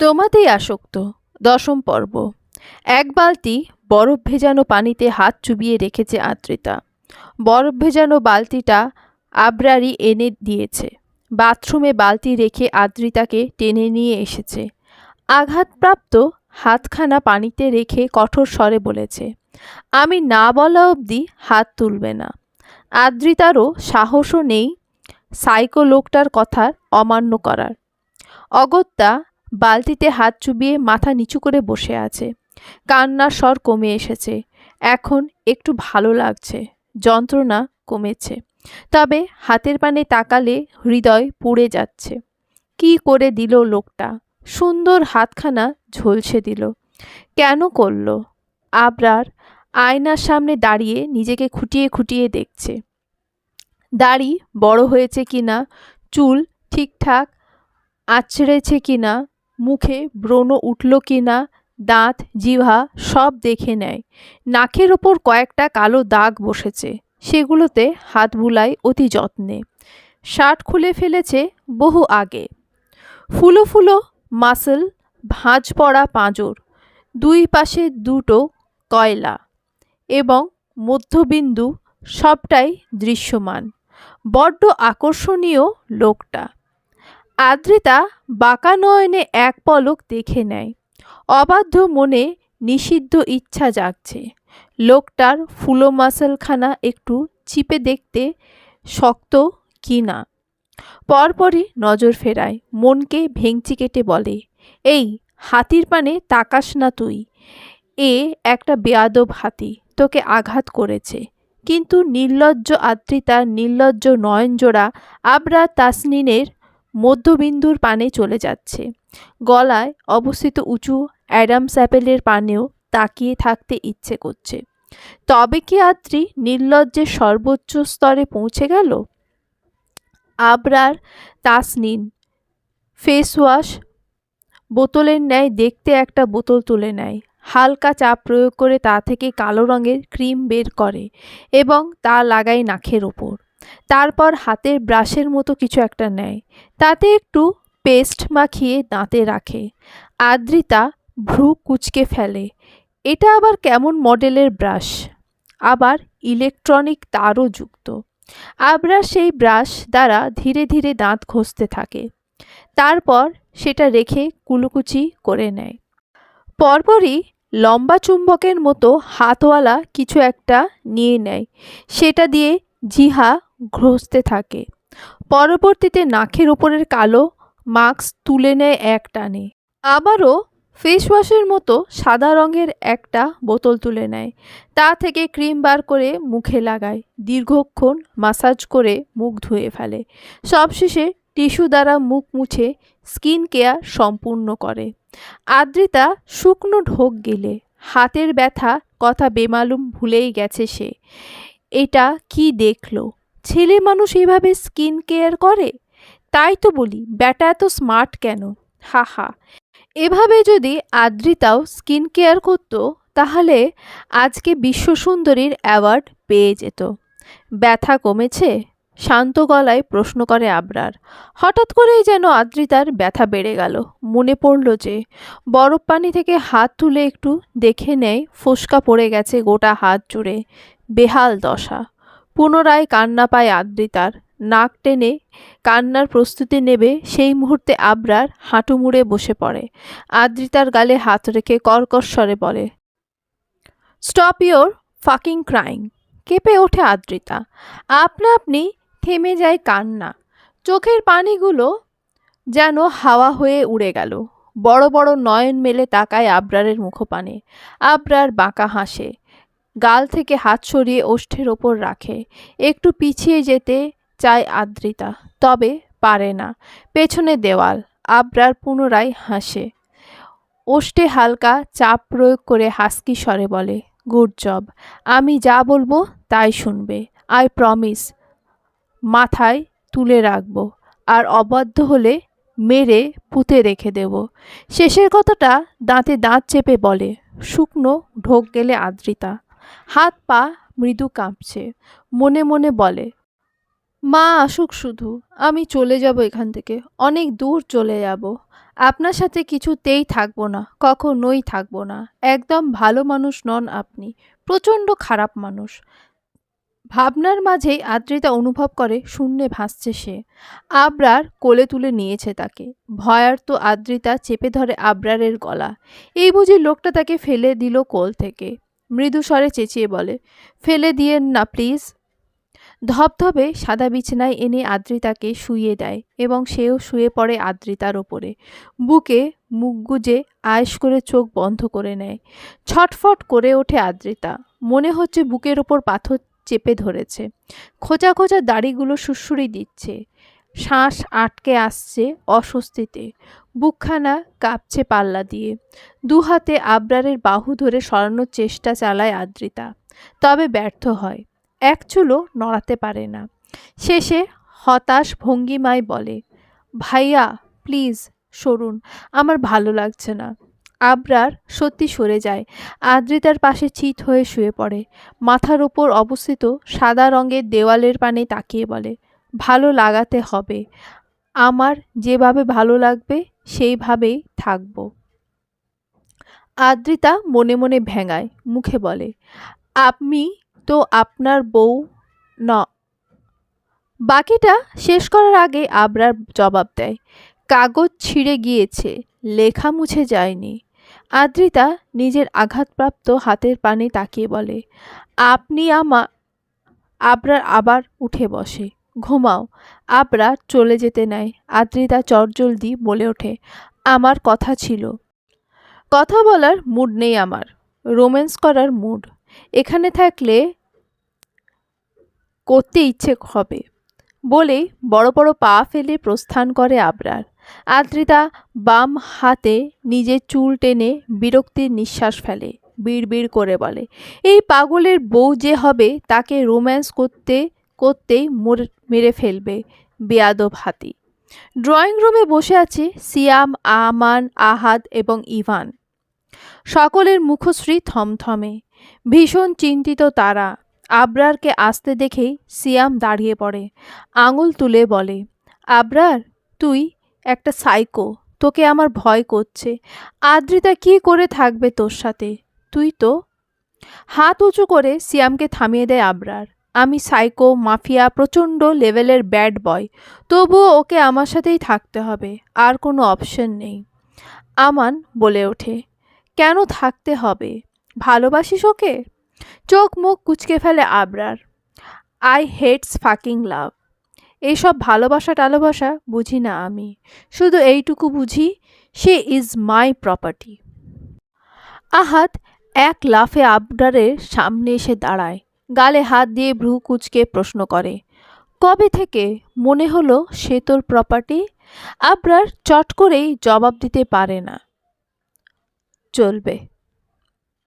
তোমাতেই আসক্ত। দশম পর্ব। এক বালতি বরফ ভেজানো পানিতে হাত চুবিয়ে রেখেছে আদ্রিতা। বরফ ভেজানো বালতিটা আবরারি এনে দিয়েছে। বাথরুমে বালতি রেখে আদ্রিতাকে টেনে নিয়ে এসেছে। আঘাতপ্রাপ্ত হাতখানা পানিতে রেখে কঠোর স্বরে বলেছে, আমি না বলা অবধি হাত তুলবে না। আদ্রিতারও সাহসও নেই সাইকো লোকটার কথার অমান্য করার। অগত্যা বালতিতে হাত চুবিয়ে মাথা নিচু করে বসে আছে। কান্নার স্বর কমে এসেছে। এখন একটু ভালো লাগছে। যন্ত্রণা কমেছে। তবে হাতের পানে তাকালে হৃদয় পুড়ে যাচ্ছে। কি করে দিল লোকটা? সুন্দর হাতখানা ঝলসে দিল। কেন করল? আবরার আয়নার সামনে দাঁড়িয়ে নিজেকে খুঁটিয়ে খুঁটিয়ে দেখছে। দাড়ি বড় হয়েছে কিনা? চুল ঠিকঠাক আঁচড়েছে কিনা? মুখে ব্রণ উঠল কি না, দাঁত জিভা সব দেখে নেয়। নাকের ওপর কয়েকটা কালো দাগ বসেছে, সেগুলোতে হাত বুলায় অতি যত্নে। শার্ট খুলে ফেলেছে বহু আগে। ফুলো ফুলো মাসল, ভাঁজ পড়া পাঁজর, দুই পাশে দুটো কয়লা এবং মধ্যবিন্দু সবটাই দৃশ্যমান। বড্ড আকর্ষণীয় লোকটা। আদ্রিতা বাঁকা নয়নে এক পলক দেখে নেয়। অবাধ্য মনে নিষিদ্ধ ইচ্ছা জাগছে। লোকটার ফুলো মাসলখানা একটু চিপে দেখতে শক্ত কি না। পরপরই নজর ফেরায়, মনকে ভেংচি কেটে বলে, এই, হাতির পানে তাকাস না তুই। এ একটা বেয়াদব হাতি, তোকে আঘাত করেছে। কিন্তু নির্লজ্জ আদ্রিতা, নির্লজ্জ নয়নজোড়া আবরা তাসনিনের মধ্যবিন্দুর পানে চলে যাচ্ছে। গলায় অবস্থিত উঁচু অ্যাডাম স্যাপেলের পানেও তাকিয়ে থাকতে ইচ্ছে করছে। তবে কি আদ্রি নির্লজ্জের সর্বোচ্চ স্তরে পৌঁছে গেল? আবরার তাসনিন ফেস ওয়াশ বোতলের ন্যায় দেখতে একটা বোতল তুলে নেয়। হালকা চাপ প্রয়োগ করে তা থেকে কালো রঙের ক্রিম বের করে এবং তা লাগায় নাকের ওপর। তারপর হাতের ব্রাশের মতো কিছু একটা নেয়। তাতে একটু পেস্ট মাখিয়ে দাঁতে রাখে। আদ্রিতা ভ্রু কুচকে ফেলে। এটা আবার কেমন মডেলের ব্রাশ? আবার ইলেকট্রনিক তারও যুক্ত। আবরা সেই ব্রাশ দ্বারা ধীরে ধীরে দাঁত ঘষতে থাকে। তারপর সেটা রেখে কুলুকুচি করে নেয়। পরপরই লম্বা চুম্বকের মতো হাতওয়ালা কিছু একটা নিয়ে নেয়। সেটা দিয়ে জিহা ঘষতে থাকে। পরবর্তীতে নাকের ওপরের কালো মাস্ক তুলে নেয় এক টানে। আবারও ফেস ওয়াশের মতো সাদা রঙের একটা বোতল তুলে নেয়। তা থেকে ক্রিম বার করে মুখে লাগায়। দীর্ঘক্ষণ মাসাজ করে মুখ ধুয়ে ফেলে। সবশেষে টিস্যু দ্বারা মুখ মুছে স্কিন কেয়ার সম্পূর্ণ করে। আদ্রিতা শুকনো ঢোক গেলে হাতের ব্যথা কথা বেমালুম ভুলেই গেছে সে। এটা কি দেখল? ছেলে মানুষ এভাবে স্কিন কেয়ার করে? তাই তো বলি, ব্যাটা এত স্মার্ট কেন? হা হা। এভাবে যদি আদ্রিতাও স্কিন কেয়ার করতো, তাহলে আজকে বিশ্ব সুন্দরীর অ্যাওয়ার্ড পেয়ে যেত। ব্যথা কমেছে? শান্ত গলায় প্রশ্ন করে আবরার। হঠাৎ করেই যেন আদ্রিতার ব্যথা বেড়ে গেল। মনে পড়ল যে বরফ পানি থেকে হাত তুলে একটু দেখে নেয়, ফোসকা পড়ে গেছে গোটা হাত জুড়ে। বেহাল দশা। পুনরায় কান্না পায় আদ্রিতার। নাক টেনে কান্নার প্রস্তুতি নেবে সেই মুহূর্তে আবরার হাঁটু মুড়ে বসে পড়ে। আদ্রিতার গালে হাত রেখে কর্কশ স্বরে বলে স্টপ ইয়োর ফাকিং ক্রাইং কেঁপে ওঠে আদ্রিতা। আপনা আপনি থেমে যায় কান্না। চোখের পানিগুলো যেন হাওয়া হয়ে উড়ে গেল। বড় বড় নয়ন মেলে তাকায় আবরারের মুখপানে। আবরার বাঁকা হাসে। গাল থেকে হাত সরিয়ে ওষ্ঠের ওপর রাখে। একটু পিছিয়ে যেতে চায় আদ্রিতা, তবে পারে না। পেছনে দেওয়াল, আবরার পুনরায় হাসে। ওষ্ঠে হালকা চাপ প্রয়োগ করে হাসকি স্বরে বলে, গুড জব, আমি যা বলব তাই শুনবে। আই প্রমিস, মাথায় তুলে রাখব, আর অবাধ্য হলে মেরে পুঁতে রেখে দেব। শেষের কথাটা দাঁতে দাঁত চেপে বলে, শুকনো ঢোক গেলে আদ্রিতা। হাত পা মৃদু কাঁপছে। মনে মনে বলে, মা আসুক শুধু, আমি চলে যাব এখান থেকে, অনেক দূর চলে যাব। আপনার সাথে কিছুতেই থাকব না, কখনোই থাকব না। একদম ভালো মানুষ নন আপনি, প্রচণ্ড খারাপ মানুষ। ভাবনার মাঝেই আদ্রিতা অনুভব করে, শূন্যে ভাসছে সে। আবরার কোলে তুলে নিয়েছে তাকে। ভয়ার্ত আদ্রিতা চেপে ধরে আবরারের গলা। এই বুঝি লোকটা তাকে ফেলে দিল কোল থেকে। মৃদু স্বরে চেঁচিয়ে বলে, ফেলে দিয়েন না, প্লিজ। ধপধপে সাদা বিছানায় এনে আদ্রিতাকে শুইয়ে দেয় এবং সেও শুয়ে পড়ে আদ্রিতার ওপরে। বুকে মুখ গুজে আয়েস করে চোখ বন্ধ করে নেয়। ছটফট করে ওঠে আদ্রিতা। মনে হচ্ছে বুকের ওপর পাথর চেপে ধরেছে। খোঁচা খোঁচা দাড়িগুলো সুরসুরি দিচ্ছে। শ্বাস আটকে আসছে অস্বস্তিতে। বুকখানা কাঁপছে পাল্লা দিয়ে। দু হাতে আবরারের বাহু ধরে সরানোর চেষ্টা চালায় আদ্রিতা। তবে ব্যর্থ হয়। এক চুলো নড়াতে পারে না। শেষে হতাশ ভঙ্গিমায় বলে, ভাইয়া, প্লিজ, সরুন। আমার ভালো লাগছে না। আবরার সত্যি সরে যায়। আদ্রিতার পাশে চিত হয়ে শুয়ে পড়ে। মাথার ওপর অবস্থিত সাদা রঙের দেওয়ালের পানে তাকিয়ে বলে ভালো লাগাতে হবে। আমার যেভাবে ভালো লাগবে, সেইভাবেই থাকব। আদ্রিতা মনে মনে ভেঙায়, মুখে বলে, আপনি তো আপনার বউ ন বাকিটা শেষ করার আগে আবরার জবাব দেয়, কাগজ ছিঁড়ে গিয়েছে, লেখা মুছে যায়নি। আদ্রিতা নিজের আঘাতপ্রাপ্ত হাতের পানে তাকিয়ে বলে, আপনি আমা আবরার আবার উঠে বসে। ঘুমাও। আবরার চলে যেতে নেয় আদ্রিতা চটজলদি বলে ওঠে, আমার কথা ছিল। কথা বলার মুড নেই আমার, রোম্যান্স করার মুড। এখানে থাকলে করতে ইচ্ছে হবে বলে বড় বড় পা ফেলে প্রস্থান করে আবরার। আদ্রিতা বাম হাতে নিজের চুল টেনে বিরক্তির নিঃশ্বাস ফেলে বিড়বিড় করে বলে, এই পাগলের বউ যে হবে তাকে রোম্যান্স করতে করতেই মেরে ফেলবে, বেয়াদব হাতি। ড্রয়িং রুমে বসে আছে সিয়াম, আমান, আহাদ এবং ইভান। সকলের মুখশ্রী থমথমে। ভীষণ চিন্তিত তারা। আবরারকে আসতে দেখেই সিয়াম দাঁড়িয়ে পড়ে। আঙুল তুলে বলে, আবরার, তুই একটা সাইকো, তোকে আমার ভয় করছে। আদ্রিতা কি করে থাকবে তোর সাথে? তুই তো? হাত উঁচু করে সিয়ামকে থামিয়ে দেয় আবরার। আমি সাইকো, মাফিয়া প্রচণ্ড লেভেলের ব্যাড বয়। তবুও ওকে আমার সাথেই থাকতে হবে, আর কোনো অপশন নেই। আমান বলে ওঠে, কেন থাকতে হবে? ভালোবাসিস ওকে? চোখ মুখ কুচকে ফেলে Abrar I hates fucking love এইসব ভালোবাসা টালোবাসা বুঝি না আমি, শুধু এইটুকু বুঝি, সে ইজ মাই প্রপার্টি আহাত এক লাফে আবরারের সামনে এসে দাঁড়ায় গালে হাত দিয়ে ভ্রু কুচকে প্রশ্ন করে, কবে থেকে মনে হলো সে তোর প্রপার্টি আবরার চট করেই জবাব দিতে পারে না। চলবে।